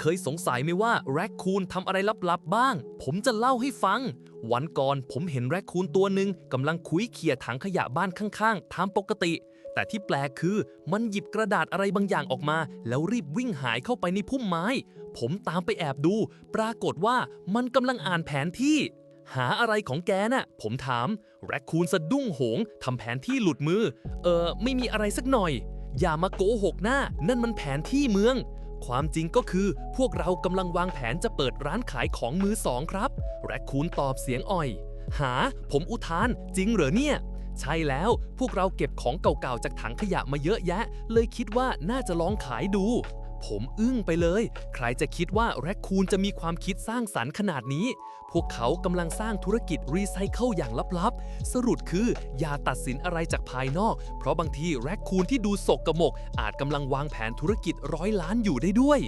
เคยสงสัยไหมว่าแรคคูนทำอะไรลับๆบ้าง ผมจะเล่าให้ฟัง วันก่อนผมเห็นแรคคูนตัวหนึ่งกำลังคุยเขี่ยถังขยะบ้านข้างๆตามปกติ แต่ที่แปลกคือมันหยิบกระดาษอะไรบางอย่างออกมา แล้วรีบวิ่งหายเข้าไปในพุ่มไม้ ผมตามไปแอบดู ปรากฏว่ามันกำลังอ่านแผนที่ หาอะไรของแกน่ะ ผมถาม แรคคูนสะดุ้งโหงทำแผนที่หลุดมือ เออไม่มีอะไรสักหน่อย อย่ามาโกหกหน้า นั่นมันแผนที่เมือง ความจริงก็คือ พวกเรากำลังวางแผนจะเปิดร้านขายของมือสองครับ แรคคูนตอบเสียงอ่อย หา ผมอุทาน จริงเหรอเนี่ย ใช่แล้ว พวกเราเก็บของเก่าๆจากถังขยะมาเยอะแยะ เลยคิดว่าน่าจะลองขายดู ผมอึ้งไปเลย ใครจะคิดว่าแรคคูนจะมีความคิดสร้างสรรค์ขนาดนี้ พวกเขากำลังสร้างธุรกิจรีไซเคิลอย่างลับๆ สรุปคืออย่าตัดสินอะไรจากภายนอก เพราะบางทีแรคคูนที่ดูสกกระมก อาจกำลังวางแผนธุรกิจร้อยล้านอยู่ได้ด้วย